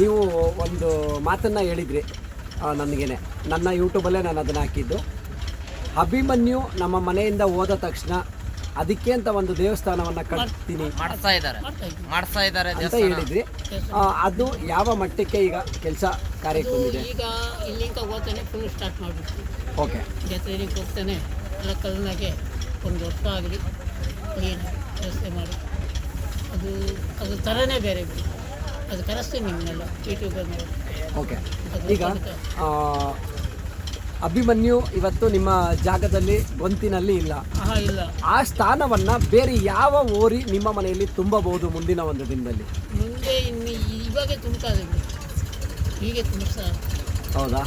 ನೀವು ಒಂದು ಮಾತನ್ನು ಹೇಳಿದ್ರಿ ನನಗೇನೆ. ನನ್ನ ಯೂಟ್ಯೂಬಲ್ಲೇ ನಾನು ಅದನ್ನು ಹಾಕಿದ್ದು. ಅಭಿಮನ್ಯು ನಮ್ಮ ಮನೆಯಿಂದ ಹೋದ ತಕ್ಷಣ ಅದಕ್ಕೆ ಅಂತ ಒಂದು ದೇವಸ್ಥಾನವನ್ನು ಕಟ್ತೀನಿ ಮಾಡ್ತಾ ಇದ್ದಾರೆ. ಮಾಡ್ತಾ ಇದ್ದಾರೆ ಅಂತ ಹೇಳಿದ್ರಿ. ಅದು ಯಾವ ಮಟ್ಟಕ್ಕೆ ಈಗ ಕೆಲಸ ಕಾರ್ಯಕ್ರಮ ಬಂದಿದೆ ಈಗ ಇಲ್ಲಿಂದ ಹೋಗ್ತಾನೆ ಫುಲ್ ಸ್ಟಾರ್ಟ್ ಮಾಡಿಬಿಟ್ಟು ಓಕೆ. ಜಾತ್ರೆಗೆ ಹೋಗ್ತಾನೆ ಎಲ್ಲ ಕಲ್ಲಿನಾಗೆ ಒಂದು ವರ್ಷ ಆಗಲಿ ಕ್ಲೀನ್ ವ್ಯವಸ್ಥೆ ಮಾಡಿ ಅದು ಅದು ಥರನೇ ಬೇರೆ ಬಿಡಿ. ಅದು ಕರೆಸ್ತೀನಿ ನಿಮ್ಮನ್ನೆಲ್ಲ ಓಕೆ ಈಗ ಆ, ಅಭಿಮನ್ಯು ಇವತ್ತು ನಿಮ್ಮ ಜಾಗದಲ್ಲಿ ಗೊಂತಿನಲ್ಲಿ ಇಲ್ಲ. ಆಹಾ ಇಲ್ಲ. ಆ ಸ್ಥಾನವನ್ನ ಬೇರೆ ಯಾವ ಓರಿ ನಿಮ್ಮ ಮನೆಯಲ್ಲಿ ತುಂಬಬಹುದು ಮುಂದಿನ ಒಂದು ದಿನದಲ್ಲಿ? ಮುಂದೆ ಇನ್ನು ಇವಾಗೆ ತುಂಬ್ತಾ ಇದೆ ಬಿಡಿ ಹೀಗೆ ತುಂಬಿಸ್ತಾ ಹೌದಾ?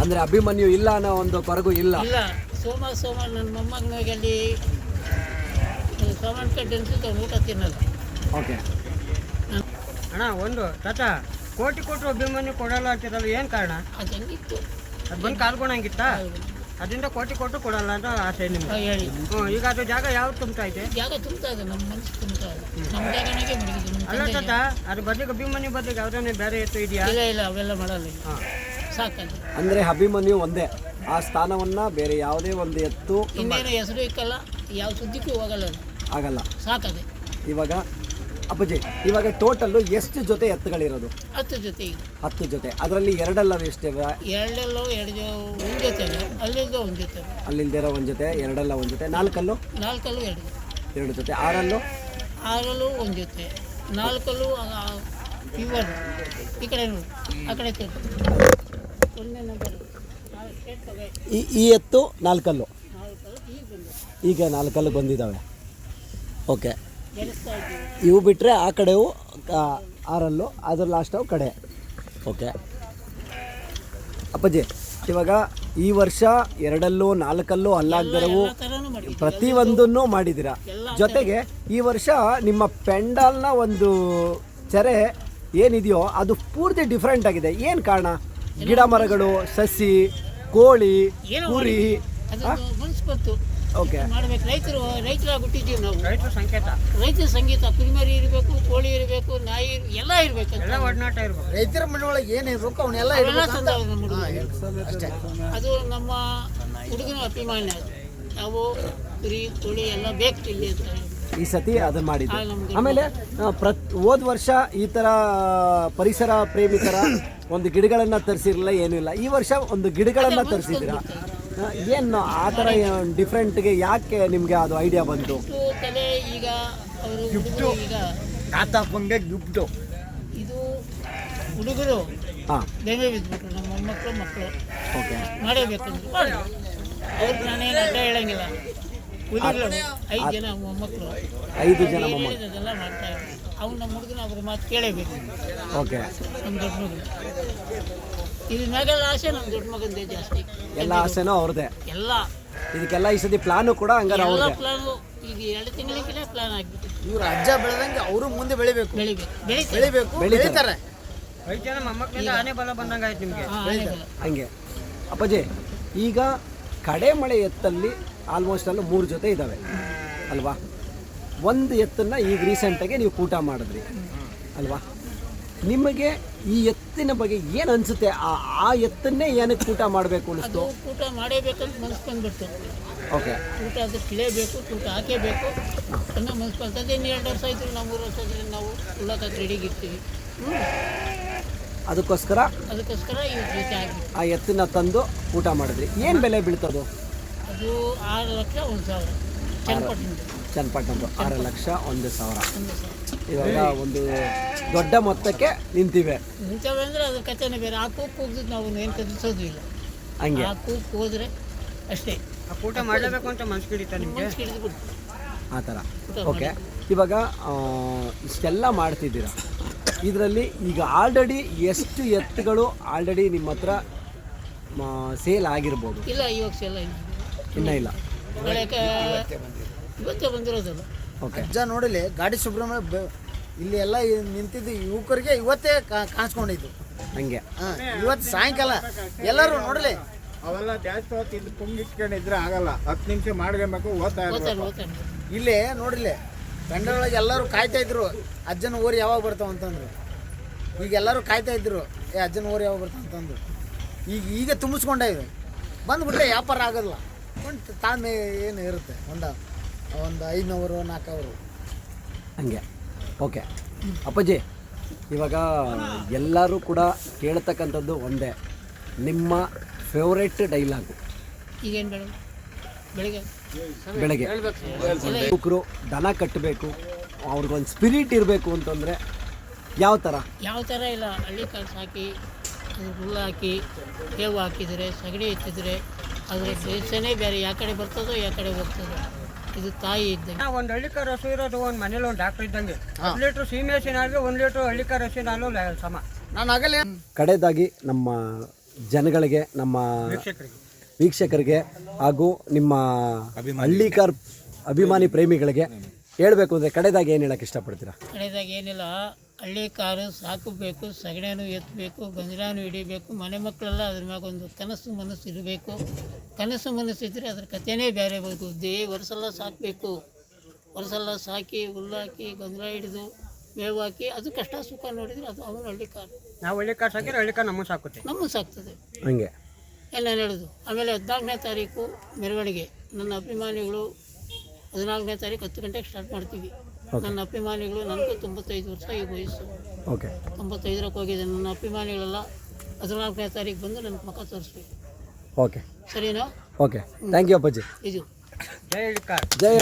ಅಂದ್ರೆ ಅಭಿಮನ್ಯು ಇಲ್ಲ ಅನ್ನೋ ಒಂದು ಕೊರಗು ಇಲ್ಲ. ಇಲ್ಲ. ಸೋಮವಾರ ಸೋಮವಾರ ನನ್ನ ಮೊಮ್ಮಗನಿಗೆ ಅಲ್ಲಿ ಸೋಮವಾರ ಕಡ್ಡೆ ಅನ್ಸುತ್ತೆ ಅವ್ನು ಊಟ ತಿನ್ನಲ್ಲ. ಓಕೆ ಅಣ್ಣ ಒಂದು ತಾತ ಕೋಟಿ ಕೋಟಿ ಅಭಿಮಾನಿ ಕೊಡಲ್ಲ ಅಂತಿರಲ್ಲ ಏನು ಕಾರಣ? ಅದು ಹೆಂಗಿತ್ತು? ಅದು ಬಂದು ಕಾಲ್ಕೊಳಂಗಿತ್ತ ಅದರಿಂದ ಕೋಟಿ ಕೊಟ್ಟು ಕೊಡಲ್ಲ ಅಂತ ಆಸೆ ನಿಮ್ಗೆ? ಹೇಳಿ. ಹ್ಞೂ ಈಗ ಅದು ಜಾಗ ಯಾವ್ದು ತುಂಬ್ತಾ ಐತೆ ಜಾಗ ತುಂಬ್ತಾ ಇದೆ ನಮ್ಮ ಮನಸ್ಸು ತುಂಬ್ತಾ ಇದೆ. ನಮ್ಮ ಜಾಗನಾಗೆ ಮಡಗಿದ್ದು ನಮ್ಮ ಅಲ್ಲ ತಾತ ಅದ್ರ ಬದಲಿಗೆ ಅಭಿಮಾನಿ ಬದಲಿಗೆ ಯಾವ್ದಾನೆ ಬೇರೆ ಎತ್ತು ಇದೆಯಾ? ಇಲ್ಲ ಇಲ್ಲ ಅವೆಲ್ಲ ಮಾಡಲ್ಲ ಈಗ. ಸಾಕದು ಅಂದರೆ ಅಭಿಮನ್ಯು ಒಂದೇ ಆ ಸ್ಥಾನವನ್ನು ಬೇರೆ ಯಾವುದೇ ಒಂದು ಎತ್ತು ಇನ್ನೇನು ಹೆಸರು ಇಕ್ಕಲ್ಲ ಯಾವ ಸುದ್ದಿಗೂ ಹೋಗಲ್ಲ ಅದು. ಆಗಲ್ಲ. ಸಾಕದೆ ಇವಾಗ ಅಪ್ಪಾಜಿ ಇವಾಗ ಟೋಟಲ್ ಎಷ್ಟು ಜೊತೆ ಎತ್ತುಗಳಿರೋದು? ಹತ್ತು ಜೊತೆ. ಈಗ ಹತ್ತು ಜೊತೆ. ಅದರಲ್ಲಿ ಎರಡಲ್ಲ ಎಷ್ಟಿವೆ ಎರಡಲ್ಲ ಎರಡು ಒಂದು ಜೊತೆ ಅಲ್ಲಿಂದ ಒಂದು ಜೊತೆ. ಅಲ್ಲಿಲ್ದಿರೋ ಒಂದು ಜೊತೆ ಎರಡಲ್ಲ ಒಂದು ಜೊತೆ. ನಾಲ್ಕಲ್ಲು? ನಾಲ್ಕಲ್ಲು ಎರಡು. ಜೊತೆ ಎರಡು ಜೊತೆ. ಆರಲ್ಲು? ಆರಲ್ಲೂ ಒಂದು ಜೊತೆ. ನಾಲ್ಕಲ್ಲೂ ಇವರು. ಈ ಕಡೆ ನೋಡಿ. ಆ ಕಡೆ ತಿರ್ಗು. ಒಂದನೇ ನಂಬರ್ ಈ ಈ ಎತ್ತು ನಾಲ್ಕಲ್ಲು? ನಾಲ್ಕಲ್ಲೂ ಈಗ ಬಂದು ಈಗ ನಾಲ್ಕಲ್ಲು ಬಂದಿದ್ದಾವೆ. ಓಕೆ ಇವು ಬಿಟ್ಟರೆ ಆ ಕಡೆವು ಆ, ಆರಲ್ಲು ಅದ್ರ ಲಾಸ್ಟವು ಕಡೆ. ಓಕೆ ಅಪ್ಪಾಜಿ ಇವಾಗ ಈ ವರ್ಷ ಎರಡಲ್ಲೂ ನಾಲ್ಕಲ್ಲೂ ಅಲ್ಲಾಗ್ದರವು ಪ್ರತಿಯೊಂದನ್ನು ಮಾಡಿದ್ದೀರಾ? ಜೊತೆಗೆ ಈ ವರ್ಷ ನಿಮ್ಮ ಪೆಂಡಾಲ್ನ ಒಂದು ಚೆರೆ ಏನಿದೆಯೋ ಅದು ಪೂರ್ತಿ ಡಿಫ್ರೆಂಟ್ ಆಗಿದೆ. ಏನು ಕಾರಣ? ಗಿಡ ಮರಗಳು ಸಸಿ ಕೋಳಿ ಕುರಿ ಓಕೆ ಮಾಡ್ಬೇಕು. ರೈತರು ರೈತರಾಗಿ ಹುಟ್ಟಿದ್ದೀವಿ ನಾವು. ರೈತರ ಸಂಕೇತ. ರೈತರ ಸಂಗೀತ ಕುರಿಮರಿ ಇರಬೇಕು ಕೋಳಿ ಇರಬೇಕು ನಾಯಿ ಇರ್- ಎಲ್ಲ ಇರಬೇಕು ಎಲ್ಲ ಒಡನಾಟ ಇರಬೇಕು. ರೈತರ ಮನೆಯೊಳಗೆ ಏನು ಅವನ್ನೆಲ್ಲ ಇರ್ಬೇಕು ಅಂತ? ತಂದವ ನಮ್ಮ ಹುಡುಗರು. ಅದು ನಮ್ಮ ಹುಡುಗನ ಅಭಿಮಾನ ಅದು. ನಾವು ಕುರಿ ಕೋಳಿ ಎಲ್ಲ ಬೇಕು ಇಲ್ಲಿ ಅಂತ. ಈ ಸತಿ ಅದನ್ನ ಮಾಡಿದ್ದು. ಆ, ನಮ್ಗೆ ಆಮೇಲೆ ಆ, ಪ್ರತ್ ಹೋದ ವರ್ಷ ಈ ಥರ ಪರಿಸರ ಪ್ರೇಮಿತರ ಒಂದು ಗಿಡಗಳನ್ನು ತರಿಸಿರಲಿಲ್ಲ ಏನೂ ಇಲ್ಲ ಈ ವರ್ಷ ಒಂದು ಗಿಡಗಳನ್ನು ತರಿಸಿದ್ದೀರಾ? ಏನು ಆ ಥರ ಡಿಫ್ರೆಂಟ್ಗೆ ಯಾಕೆ ನಿಮಗೆ ಅದು ಐಡಿಯಾ ಬಂತು? ತಲೆ ಈಗ ಅವರು ಹುಡುಗರು ಈಗ. ತಾತಪ್ಪಂಗೆ ಗಿಫ್ಟು ಇದು ಹುಡುಗರು ಹಾಂ. ದೇವೇ ಬಿದ್ದುಬಿಟ್ರು ನಮ್ಮ ಮೊಮ್ಮಕ್ಕಳು ಮಕ್ಕಳು. ಓಕೆ ಮಾಡೇಬೇಕಂದ್ರೆ. ಮಾಡಿ ಅವ್ರಿಗೆ ನಾನೇನು ಅಡ್ಡ ಹೇಳಂಗಿಲ್ಲ. ಹುಡುಗರು ಐದು ಜನ ಮೊಮ್ಮಕ್ಕಳು. ಐದು ಜನ ಮೊಮ್ಮಕ್ಕಳು. ಮಾಡ್ತಾ ಇದ್ರು. ಅವ್ನು ನಮ್ಮ ಹುಡುಗನ ಅವ್ರ ಮಾತು ಕೇಳೇಬೇಕು. ಓಕೆ. ನಮ್ಮ ದೊಡ್ಡ ಮಗನು ಇದು ಆಸೆ ನಮ್ಮ ದೊಡ್ಡ ಮಗಂದೇ ಜಾಸ್ತಿ. ಎಲ್ಲ ಆಸೆನೂ ಅವ್ರದ್ದೇ ಎಲ್ಲ. ಇದಕ್ಕೆಲ್ಲ ಈ ಸತಿ ಪ್ಲಾನು ಕೂಡ ಹಂಗಾರೆ ಎಲ್ಲ ಅವ್ರದ್ದೇ ಪ್ಲಾನು ಈಗ ಎರಡು ತಿಂಗಳಿಗೆ ಪ್ಲಾನ್ ಆಗ್ಬಿಟ್ಟು ಇವ್ರ ಅಜ್ಜ ಬೆಳೆದಂಗೆ ಅವರು ಮುಂದೆ ಬೆಳಿಬೇಕು. ಬೆಳಿಬೇಕು. ಬೆಳಿತಾರೆ. ಬೆಳಿಬೇಕು ಬೆಳಿತಾರೆ. ಐದು ಜನ ಮೊಮ್ಮಕ್ಕಳಿಂದ ಆನೆ ಬಲ ಬಂದಂಗೆ ಆಯ್ತು ನಿಮಗೆ. ಹಾಂ ಹಂಗೆ. ಅಪ್ಪಾಜಿ ಈಗ ಕಡೆ ಮಳೆ ಎತ್ತಲ್ಲಿ ಆಲ್ಮೋಸ್ಟ್ ಅಲ್ಲಿ ಮೂರು ಜೊತೆ ಇದ್ದಾವೆ ಅಲ್ವಾ? ಒಂದು ಎತ್ತನ್ನು ಈಗ ರೀಸೆಂಟಾಗಿ ನೀವು ಕೂಟ ಮಾಡಿದ್ರಿ. ಅಲ್ವಾ? ನಿಮಗೆ ಈ ಎತ್ತಿನ ಬಗ್ಗೆ ಏನು ಅನಿಸುತ್ತೆ? ಆ ಆ ಎತ್ತನ್ನೇ ಏನಕ್ಕೆ ಕೂಟ ಮಾಡಬೇಕು ಅನಿಸ್ತು? ಊಟ ಮಾಡೇಬೇಕಂತ ಮನಸ್ಸು ಬಂದ್ಬಿಡ್ತು ಓಕೆ. ಊಟ ಅದು ಕಿಳೇಬೇಕು ಊಟ ಹಾಕೇಬೇಕು. ಅನ್ನೋ ಮನಸ್ಸು ಇನ್ನು ಎರಡು ವರ್ಷ ಆಯ್ತು ನಾವು ಮೂರು ವರ್ಷ ಇದ್ರೆ ನಾವು ಉಳ್ಳಕ್ಕೆ ರೆಡಿಗಿರ್ತೀವಿ ಅದಕ್ಕೋಸ್ಕರ ಅದಕ್ಕೋಸ್ಕರ ಈ ರೀತಿ ಆಗಿ. ಆ ಎತ್ತನ್ನ ತಂದು ಊಟ ಮಾಡಿದ್ರಿ. ಏನು ಬೆಲೆ ಬೀಳ್ತದು? ಅದು ಆರು ಲಕ್ಷ ಒಂದು ಸಾವಿರ. ಚನ್ನಪಟ್ಟಣದ ಚನ್ನಪಟ್ಟಣದ್ದು ಆರು ಲಕ್ಷ ಒಂದು ಸಾವಿರ. ಇವಾಗ ಒಂದು ದೊಡ್ಡ ಮೊತ್ತಕ್ಕೆ ನಿಂತಿವೆ. ಮುಂಚೆ ಅಂದರೆ ಅದು ಕಥೆನೇ ಬೇರೆ. ಆ ಕೂಗು ಕೂಗಿದ್ ನಾವು ಏನು ಕದಿಸೋದು ಇಲ್ಲ. ಹಂಗೆ. ಆ ಕೂಗು ಹೋದ್ರೆ ಅಷ್ಟೇ. ಆ ಊಟ ಮಾಡಲೇಬೇಕು ಅಂತ ಮನ್ಸು ಹಿಡಿತಾ ನಿಮಗೆ? ಮನ್ಸು ಆ ಥರ. ಓಕೆ. ಇವಾಗ ಇಷ್ಟೆಲ್ಲ ಮಾಡ್ತಿದ್ದೀರಾ? ಇದರಲ್ಲಿ ಈಗ ಆಲ್ರೆಡಿ ಎಷ್ಟು ಎತ್ತುಗಳು ಆಲ್ರೆಡಿ ನಿಮ್ಮ ಹತ್ರ ಸೇಲ್ ಆಗಿರ್ಬೋದು? ಇಲ್ಲ ಇವಾಗ ಸೇಲ್ ಇಲ್ಲ ಇನ್ನೂ ಇಲ್ಲ. ಬೆಳಗ್ಗೆ ಇವತ್ತೇ ಬಂದಿರೋದಲ್ಲ. ಓಕೆ. ಅಜ್ಜ ನೋಡಿಲಿ ಗಾಡಿ ಸುಬ್ರಹ್ಮಣ್ಯ ಬೆ- ಇಲ್ಲಿ ಎಲ್ಲ ಈ ನಿಂತಿದ್ದು ಯುವಕರಿಗೆ ಇವತ್ತೇ ಕಾ- ಕಾಣಿಸ್ಕೊಂಡಿದ್ದು. ಹಂಗೆ. ಹಾ, ಇವತ್ತು ಸಾಯಂಕಾಲ. ಎಲ್ಲರೂ ನೋಡಲಿ ಅವೆಲ್ಲ ಜಾಸ್ತಿ ಹೊತ್ತು ಇಲ್ಲಿ ಪುಂಗಿಟ್ಕೊಂಡಿದ್ರೆ ಆಗಲ್ಲ. ಹತ್ತು ನಿಮಿಷ ಮಾಡ್ಕೊಬೇಕು ಓದ್ತಾ ಓದ್ತಾನೆ ಇರ್ಬೇಕು ಓದ್ತಾನೆ ಇಲ್ಲಿ ನೋಡಿಲಿ ಒಳಗೆ ಎಲ್ಲರೂ ಕಾಯ್ತಾ ಇದ್ರು. ಅಜ್ಜನ ಊರು ಯಾವಾಗ ಬರ್ತಾವ ಅಂತಂದ್ರು. ಈಗ ಎಲ್ಲರೂ ಕಾಯ್ತಾ ಇದ್ರು ಏ ಅಜ್ಜನ ಊರು ಯಾವಾಗ ಬರ್ತಾವ ಅಂತಂದ್ರು. ಈಗ ಈಗ ತುಂಬಿಸ್ಕೊಂಡೇ ಇದೆ. ಬಂದ್ಬಿಟ್ರೆ ವ್ಯಾಪಾರ ಆಗೋಲ್ಲ. ಒಂದು ತಾಳ್ಮೆ ಏನು ಇರುತ್ತೆ ಒಂದು ಒಂದು ಐನೂರು ನಾಲ್ಕು ಅವರು ಹಂಗೆ. ಓಕೆ. ಅಪ್ಪಾಜಿ ಇವಾಗ ಎಲ್ಲರೂ ಕೂಡ ಕೇಳ್ತಕ್ಕಂಥದ್ದು ಒಂದೇ. ನಿಮ್ಮ ಫೇವ್ರೆಟ್ ಡೈಲಾಗು ಈಗೇನು ಬೇಡ? ಬೆಳಿಗ್ಗೆ? ಬೆಳಗ್ಗೆ. ಯುವಕರು ದನ ಕಟ್ಟಬೇಕು ಅವ್ರಿಗೊಂದು ಸ್ಪಿರಿಟ್ ಇರಬೇಕು ಅಂತಂದರೆ ಯಾವ ಥರ ಯಾವ ಥರ ಇಲ್ಲ. ಹಳ್ಳಿ ಕಾಳು ಹಾಕಿ ಹುಲ್ಲು ಹಾಕಿ ಬೇವು ಹಾಕಿದರೆ ಸಗಣಿ ಎತ್ತಿದರೆ ಅದರ ಬೇಸನೇ ಬೇರೆ. ಯಾವ ಕಡೆ ಬರ್ತದೋ ಯಾವ ಕಡೆ ಹೋಗ್ತದೋ. ಇದು ತಾಯಿ ಇದ್ದಂಗೆ. ಒಂದು ಹಳ್ಳಿಕಾರ್ ರಸ ಇರೋದು ಒಂದು ಮನೇಲಿ ಒಂದು ಡಾಕ್ಟರ್ ಇದ್ದಂಗೆ. ಒಂದು ಲೀಟ್ರ್ ಸೀಮೆ ಹಸಿನ ಹಾಲಿಗೆ ಒಂದು ಲೀಟ್ರ್ ಹಳ್ಳಿಕಾರ್ ಹಸಿನ ಹಾಲು ಸಮ. ನಾನು ಆಗಲೇ ಕಡೆದಾಗಿ ನಮ್ಮ ಜನಗಳಿಗೆ ನಮ್ಮ ವೀಕ್ಷಕರಿಗೆ. ಹಾಗೂ ನಿಮ್ಮ ಹಳ್ಳಿಕಾರ್ ಅಭಿಮಾನಿ ಪ್ರೇಮಿಗಳಿಗೆ ಹೇಳಬೇಕು ಅಂದರೆ ಕಡೆದಾಗ ಏನು ಹೇಳಕ್ಕೆ ಇಷ್ಟಪಡ್ತೀರಾ? ಕಡೆದಾಗ ಏನಿಲ್ಲ ಹಳ್ಳಿ ಕಾರು ಸಾಕಬೇಕು ಸಗಣಿನೂ ಎತ್ತಬೇಕು ಗಂಜಲಾನು ಹಿಡಿಬೇಕು ಮನೆ ಮಕ್ಕಳೆಲ್ಲ ಅದ್ರ ಮ್ಯಾಗ ಒಂದು ಕನಸು ಮನಸ್ಸು ಇರಬೇಕು. ಕನಸು ಮನಸ್ಸು ಇದ್ದರೆ ಅದ್ರ ಕಥೆನೇ ಬೇರೆ ಬೇಕು ದೇ ವರ್ಷೆಲ್ಲ ಸಾಕಬೇಕು. ವರ್ಷೆಲ್ಲ ಸಾಕಿ ಹುಲ್ಲಾಕಿ ಗಂಜಲ ಹಿಡಿದು ಮೇವು ಹಾಕಿ ಅದು ಕಷ್ಟ ಸುಖ ನೋಡಿದರೆ ಅದು ಅವನು ಹಳ್ಳಿ ಕಾರು. ನಾವು ಹಳ್ಳಿ ಕಾರ್ ಸಾಕಿದ್ರೆ ಹಳ್ಳಿ ಕಾರ್ ನಮ್ಮ ಸಾಕುತ್ತೆ. ನಮ್ಮ ಸಾಕ್ತದೆ. ಹಂಗೆ. ಎಲ್ಲ ಹೇಳೋದು ಆಮೇಲೆ ಹದಿನಾಲ್ಕನೇ ತಾರೀಕು ಮೆರವಣಿಗೆ. ನನ್ನ ಅಭಿಮಾನಿಗಳು ಹದಿನಾಲ್ಕನೇ ತಾರೀಕು ಹತ್ತು ಗಂಟೆಗೆ ಸ್ಟಾರ್ಟ್ ಮಾಡ್ತೀವಿ. ನನ್ನ ಅಭಿಮಾನಿಗಳು ನನಗೂ ತೊಂಬತ್ತೈದು ವರ್ಷ ಈ ವಯಸ್ಸು. ಓಕೆ ತೊಂಬತ್ತೈದರಕ್ಕೆ ಹೋಗಿದೆ. ನನ್ನ ಅಭಿಮಾನಿಗಳೆಲ್ಲ ಹದಿನಾಲ್ಕನೇ ತಾರೀಕು ಬಂದು ನನ್ನ ಮುಖ ತೋರಿಸ್ಬೇಕು ಓಕೆ ಸರಿನಾ? ಓಕೆ ಥ್ಯಾಂಕ್ ಯು ಅಪ್ಪಾಜಿ. ಇದು. ಜೈ ಹಳ್ಳಿ ಕಾರ್ ಜೈ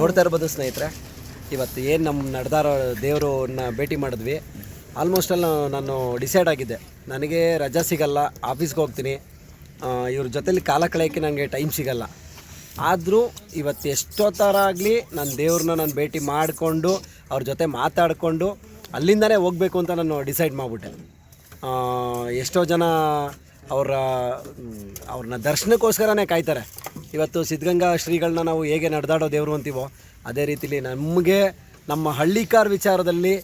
ನೋಡ್ತಾ ಇರ್ಬೋದು ಸ್ನೇಹಿತರೆ ಇವತ್ತು ಏನು ನಮ್ಮ ನಡೆದಾರ ದೇವರನ್ನ ಭೇಟಿ ಮಾಡಿದ್ವಿ. ಆಲ್ಮೋಸ್ಟ್ ಅಲ್ಲಿ ನಾನು ಡಿಸೈಡ್ ಆಗಿದ್ದೆ. ನನಗೆ ರಜಾ ಸಿಗಲ್ಲ ಆಫೀಸ್ಗೆ ಹೋಗ್ತೀನಿ. ಇವ್ರ ಜೊತೆಲಿ ಕಾಲ ಕಳೆಯೋಕ್ಕೆ ನನಗೆ ಟೈಮ್ ಸಿಗಲ್ಲ. ಆದರೂ ಇವತ್ತು ಎಷ್ಟೋ ಥರ ಆಗಲಿ ನಾನು ದೇವ್ರನ್ನ ನಾನು ಭೇಟಿ ಮಾಡಿಕೊಂಡು, ಅವ್ರ ಜೊತೆ ಮಾತಾಡಿಕೊಂಡು ಅಲ್ಲಿಂದನೇ ಹೋಗಬೇಕು ಅಂತ ನಾನು ಡಿಸೈಡ್ ಮಾಡಿಬಿಟ್ಟೆ. ಎಷ್ಟೋ ಜನ ಅವರ ಅವ್ರನ್ನ ದರ್ಶನಕ್ಕೋಸ್ಕರನೇ ಕಾಯ್ತಾರೆ. ಇವತ್ತು ಸಿದ್ಧಗಂಗಾ ಶ್ರೀಗಳನ್ನ ನಾವು ಹೇಗೆ ನಡೆದಾಡೋ ದೇವರು ಅಂತೀವೋ, ಅದೇ ರೀತಿಲಿ ನಮಗೆ ನಮ್ಮ ಹಳ್ಳಿಕಾರ ವಿಚಾರದಲ್ಲಿ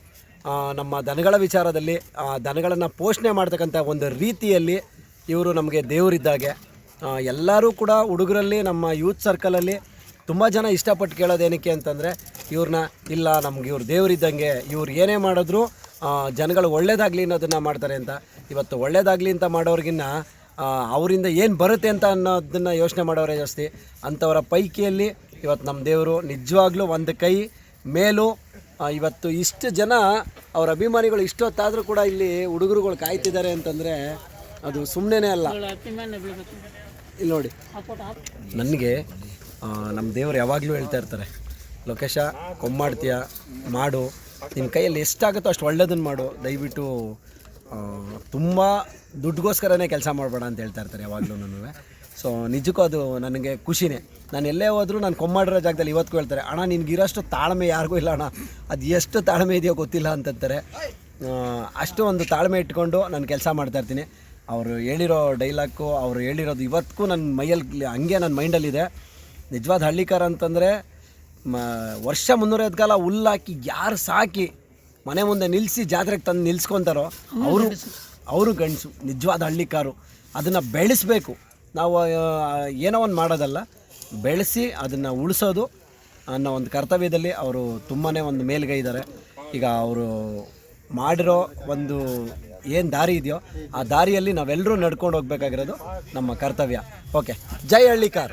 ನಮ್ಮ ದನಗಳ ವಿಚಾರದಲ್ಲಿ, ಆ, ದನಗಳನ್ನು ಪೋಷಣೆ ಮಾಡ್ತಕ್ಕಂಥ ಒಂದು ರೀತಿಯಲ್ಲಿ ಇವರು ನಮಗೆ ದೇವರಿದ್ದಾಗೆ. ಎಲ್ಲರೂ ಕೂಡ ಹುಡುಗರಲ್ಲಿ, ನಮ್ಮ ಯೂತ್ ಸರ್ಕಲಲ್ಲಿ ತುಂಬ ಜನ ಇಷ್ಟಪಟ್ಟು ಕೇಳೋದು ಏನಕ್ಕೆ ಅಂತಂದರೆ ಇವ್ರನ್ನ ಇಲ್ಲ, ನಮ್ಗೆ ಇವ್ರು ದೇವರಿದ್ದಂಗೆ, ಇವ್ರು ಏನೇ ಮಾಡಿದ್ರು ಜನಗಳು ಒಳ್ಳೇದಾಗಲಿ ಅನ್ನೋದನ್ನು ಮಾಡ್ತಾರೆ ಅಂತ. ಇವತ್ತು ಒಳ್ಳೇದಾಗಲಿ ಅಂತ ಮಾಡೋರ್ಗಿನ್ನ ಅವರಿಂದ ಏನು ಬರುತ್ತೆ ಅಂತ ಅನ್ನೋದನ್ನು ಯೋಚನೆ ಮಾಡೋರೇ ಜಾಸ್ತಿ. ಅಂಥವರ ಪೈಕಿಯಲ್ಲಿ ಇವತ್ತು ನಮ್ಮ ದೇವರು ನಿಜವಾಗ್ಲೂ ಒಂದು ಕೈ ಮೇಲು ಇವತ್ತು ಇಷ್ಟು ಜನ ಅವ್ರ ಅಭಿಮಾನಿಗಳು ಇಷ್ಟೊತ್ತಾದರೂ ಕೂಡ ಇಲ್ಲಿ ಹುಡುಗರುಗಳು ಕಾಯ್ತಿದ್ದಾರೆ ಅಂತಂದರೆ ಅದು ಸುಮ್ಮನೆ ಅಲ್ಲ. ಇಲ್ಲಿ ನೋಡಿ. ನನಗೆ ನಮ್ಮ ದೇವರು ಯಾವಾಗಲೂ ಹೇಳ್ತಾ ಇರ್ತಾರೆ ಲೋಕೇಶ ಕೊಮ್ಮಾಡ್ತೀಯ ಮಾಡು. ನಿನ್ನ ಕೈಯಲ್ಲಿ ಎಷ್ಟಾಗುತ್ತೋ ಅಷ್ಟು ಒಳ್ಳೇದನ್ನು ಮಾಡು. ದಯವಿಟ್ಟು ತುಂಬ ದುಡ್ಡುಗೋಸ್ಕರನೇ ಕೆಲಸ ಮಾಡಬೇಡ ಅಂತ ಹೇಳ್ತಾ ಇರ್ತಾರೆ ಯಾವಾಗಲೂ ನನಗೆ ಸೊ ನಿಜಕ್ಕೂ ಅದು ನನಗೆ ಖುಷಿನೇ. ನಾನು ಎಲ್ಲೇ ಹೋದರೂ ನಾನು ಕೊಮ್ಮಾಡಿರೋ ಜಾಗದಲ್ಲಿ ಇವತ್ತು ಹೇಳ್ತಾರೆ ಅಣ್ಣ ನಿನಗಿರೋಷ್ಟು ತಾಳ್ಮೆ ಯಾರಿಗೂ ಇಲ್ಲ ಅಣ್ಣ. ಅದು ಎಷ್ಟು ತಾಳ್ಮೆ ಇದೆಯೋ ಗೊತ್ತಿಲ್ಲ ಅಂತಂತಾರೆ. ಅಷ್ಟು ಒಂದು ತಾಳ್ಮೆ ಇಟ್ಕೊಂಡು ನಾನು ಕೆಲಸ ಮಾಡ್ತಾ ಇರ್ತೀನಿ. ಅವರು ಹೇಳಿರೋ ಡೈಲಾಗು ಅವರು ಹೇಳಿರೋದು ಇವತ್ತಿಗೂ ನನ್ನ ಮೈಯಲ್ಲಿ, ಹಂಗೆ ನನ್ನ ಮೈಂಡಲ್ಲಿದೆ ನಿಜವಾದ ಹಳ್ಳಿಕಾರ ಅಂತಂದರೆ, ಮ, ವರ್ಷ ಮುನ್ನೂರೈದು ಕಾಲ ಹುಲ್ಲಾಕಿ ಯಾರು ಸಾಕಿ ಮನೆ ಮುಂದೆ ನಿಲ್ಲಿಸಿ ಜಾತ್ರೆಗೆ ತಂದು ನಿಲ್ಸ್ಕೊತಾರೋ, ಅವರು ಅವರು ಗಂಡಸು, ನಿಜವಾದ ಹಳ್ಳಿಕಾರು. ಅದನ್ನು ಬೆಳೆಸಬೇಕು. ನಾವು ಏನೋ ಒಂದು ಮಾಡೋದಲ್ಲ, ಬೆಳೆಸಿ ಅದನ್ನು ಉಳಿಸೋದು ಅನ್ನೋ ಒಂದು ಕರ್ತವ್ಯದಲ್ಲಿ ಅವರು ತುಂಬಾ ಒಂದು ಮೇಲ್ಗೈ ಇದ್ದಾರೆ ಈಗ ಅವರು ಮಾಡಿರೋ ಒಂದು ಏನು ದಾರಿ ಇದೆಯೋ ಆ ದಾರಿಯಲ್ಲಿ ನಾವೆಲ್ಲರೂ ನಡ್ಕೊಂಡು ಹೋಗ್ಬೇಕಾಗಿರೋದು ನಮ್ಮ ಕರ್ತವ್ಯ. ಓಕೆ ಜೈ ಹಳ್ಳಿಕಾರ್.